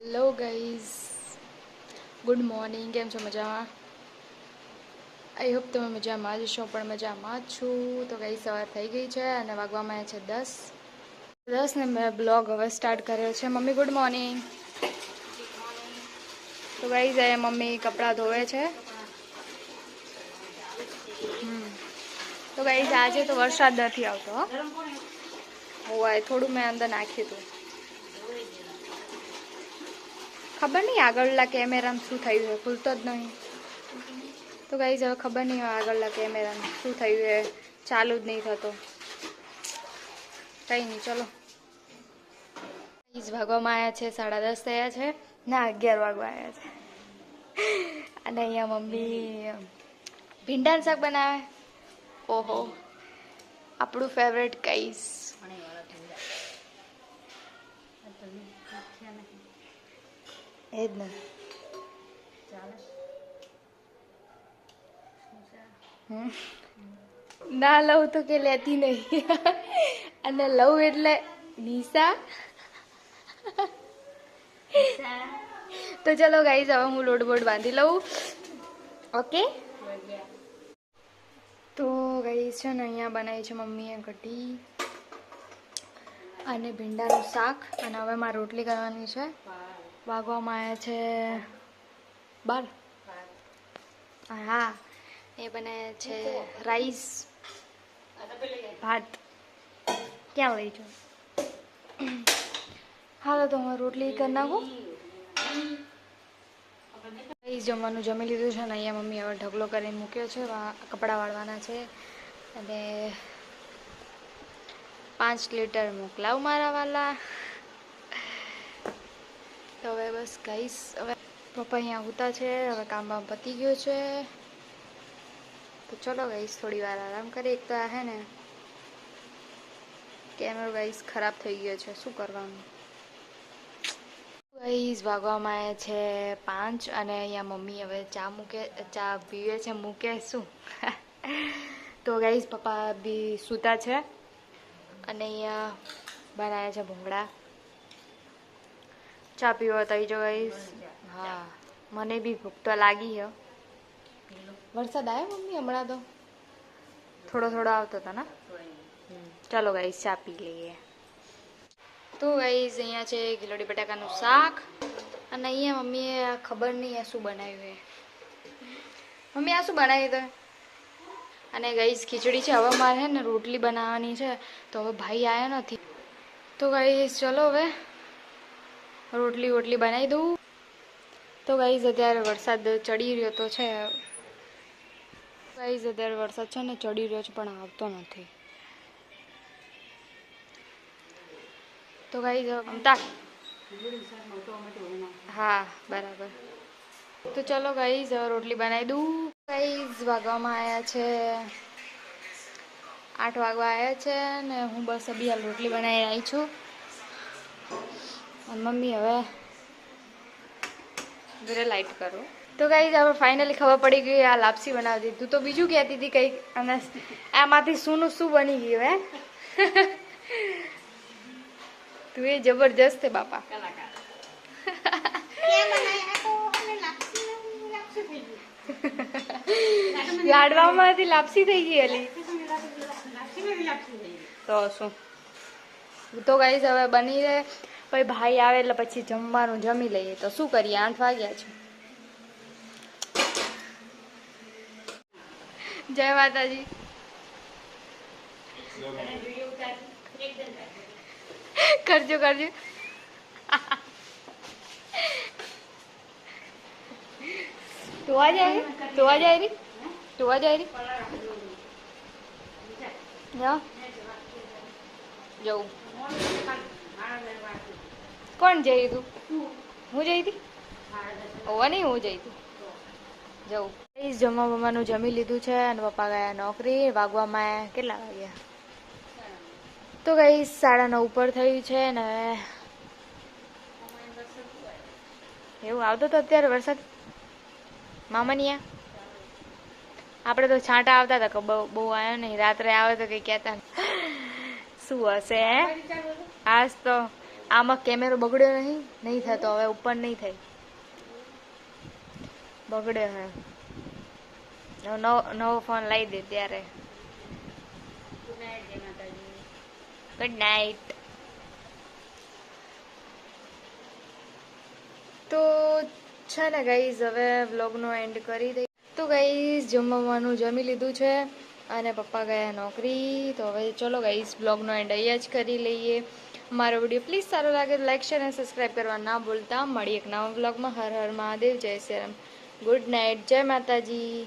Hello guys good morning કેમ છો મજામાં? આઈ હોપ તમે મજામાં જ છો, પણ મજામાં જ છું. તો ગઈ સવાર થઈ ગઈ છે અને વાગવામાં આવ્યા છે દસ. દસ ને મેં બ્લોગ હવે સ્ટાર્ટ કર્યો છે. મમ્મી ગુડ મોર્નિંગ તો ગાઈઝ એ મમ્મી કપડાં ધોવે છે. તો ગાઈઝ આજે તો વરસાદ નથી આવતો હોય થોડું મેં અંદર નાખ્યું હતું. ખબર નહીં આગળના કેમેરામાં શું થયું છે? ભૂલતો જ નહીં. તો કઈ હવે ખબર નહીં હવે આગળના કેમેરામાં શું થયું છે? ચાલુ જ નહીં થતો. કંઈ નહીં, ચલો. ભાગવામાં આવ્યા છે, સાડા દસ થયા છે, ના અગિયાર વાગવા આવ્યા છે. અને અહીંયા મમ્મી ભીંડાનું શાક બનાવે. ઓહો. આપણું ફેવરેટ કઈશ એ જ ને. ના લઉં તો કે લેતી નહીં. અને લઉં એટલે નિશા. તો ચલો ગાઈઝ હવે હું લોડ બોડ બાંધી લઉં. ઓકે તો ગાઈઝ છે ને અહીંયા બનાવી છે મમ્મીએ કઢી અને ભીંડાનું શાક. અને હવે મારે રોટલી કરવાની છે. વાગવામાં આવ્યા છે બાર. હા, એ બને છે રાઈસ, ભાત. ક્યાં લઈ જાઉં હાલો તો હું રોટલી કરી નાખું. રાઈસ જમવાનું જમી લીધું છે ને અહીંયા મમ્મી હવે ઢગલો કરીને મૂક્યો છે કપડાં વાળવાના છે. અને પાંચ લીટર મોકલાવ મારા વાલા. તો હવે બસ ગાઈસ હવે પપ્પા અહીંયા ઉતા છે, હવે કામ બામ પતી ગયું છે. તો ચલો ગઈશ, થોડી વાર આરામ કરીએ. એક તો આ હે ને કેમેરો ગાઈસ ખરાબ થઈ ગયો છે, શું કરવાનું? ગાઈસ ભાગવામાં આવ્યા છે પાંચ અને અહીંયા મમ્મી હવે ચા મૂકે, ચા પીવે છે, મૂકે શું? તો ગાઈસ પપ્પા બી સૂતા છે અને અહીંયા બનાવ્યા છે ભૂંગળા. ચા પીવા તઈ જો ગાઈસ હા મને બી ભૂખ તો લાગી હે. વરસાદ આવ્યો મમ્મી હમણાં તો? થોડો થોડો આવતો હતો ને? ચાલો ગાઈસ ચા પી લઈએ. તો ગાઈસ અહીંયા છે ગિલોડી બટાકાનું શાક. અને અહીંયા મમ્મીએ આ ખબર નહીં આ શું બનાવ્યું એ મમ્મી આ શું બનાવ્યું તો અને ગઈશ ખીચડી છે હવે મારે ને રોટલી બનાવવાની છે. તો હવે ભાઈ આવ્યો નથી. તો ગાઈસ ચલો હવે. રોટલી વોટલી બનાવી દઉં. તો ગાઈઝ અત્યારે વરસાદ ચડી રહ્યો તો છે. ગાઈઝ અત્યારે વરસાદ છે ને ચડી રહ્યો છે પણ આવતો નથી. તો ગાઈઝ અમતા હા બરાબર. તો ચલો ગાઈઝ રોટલી બનાવી દઉં. ગાઈઝ વાગવામાં આવ્યા છે. આઠ વાગવા આવ્યા છે ને હું બસ હાલ રોટલી બનાવી આવી છું. અને મમ્મી હવે ઘરે લાઈટ કરો તો ગાઈઝ હવે ફાઇનલી ખબર પડી ગઈ આ લાપસી બનાવતી તું તો બીજું કહેતી હતી કંઈક અને આમાંથી શુંનું શું બની ગયું હે તું એ જબરજસ્ત છે બાપા લાડવામાંથી લાપસી થઈ ગઈ અલી તો શું તો ગાઈઝ હવે બની રહે પછી ભાઈ આવે એટલે પછી જમવાનું જમી લઈએ. તો શું કરીએ? આઠ વાગ્યા છે. જય માતાજી. કરજો કરજો. જાય? ધોવા જાય જાય રી? જવું. કોણ જઈ તું? હું જઈ હતી ઓવા નહીં, હું જઈ હતી જવું જમવા બમવાનું જમી લીધું છે અને પપ્પા ગયા નોકરી વાગવામાં કેટલા વાગ્યા? તો કઈ સાડા નવ ઉપર થયું છે ને હવે એવું આવતો તો અત્યારે વરસાદ? મામાની આપણે તો છાંટા આવતા હતા કે બહુ આવ્યો નહીં. રાત્રે આવે તો કંઈ કહેતા. શું હશે આજ તો આમાં કેમેરો બગડ્યો નહીં નહીં થતો હવે ઉપર નહીં થાય. બગડ્યો હે. નવો નવો ફોન લઈ દે ત્યારે. ગુડ નાઇટ તો છે ને ગાઈઝ હવે વ્લોગનો એન્ડ કરી દઈ તો ગાઈઝ જમવાનું જમી લીધું છે. અને પપ્પા ગયા નોકરી, તો હવે ચલો ગાઈઝ બ્લોગનો એન્ડ અહીંયા જ કરી લઈએ. મારો વીડિયો પ્લીઝ સારો લાગે તો લાઈક શેર અને સબસ્ક્રાઈબ કરવા ના ભૂલતા. મળી એક નવા બ્લોગમાં હર હર મહાદેવ, જય શ્રી રામ. ગુડ નાઇટ જય માતાજી.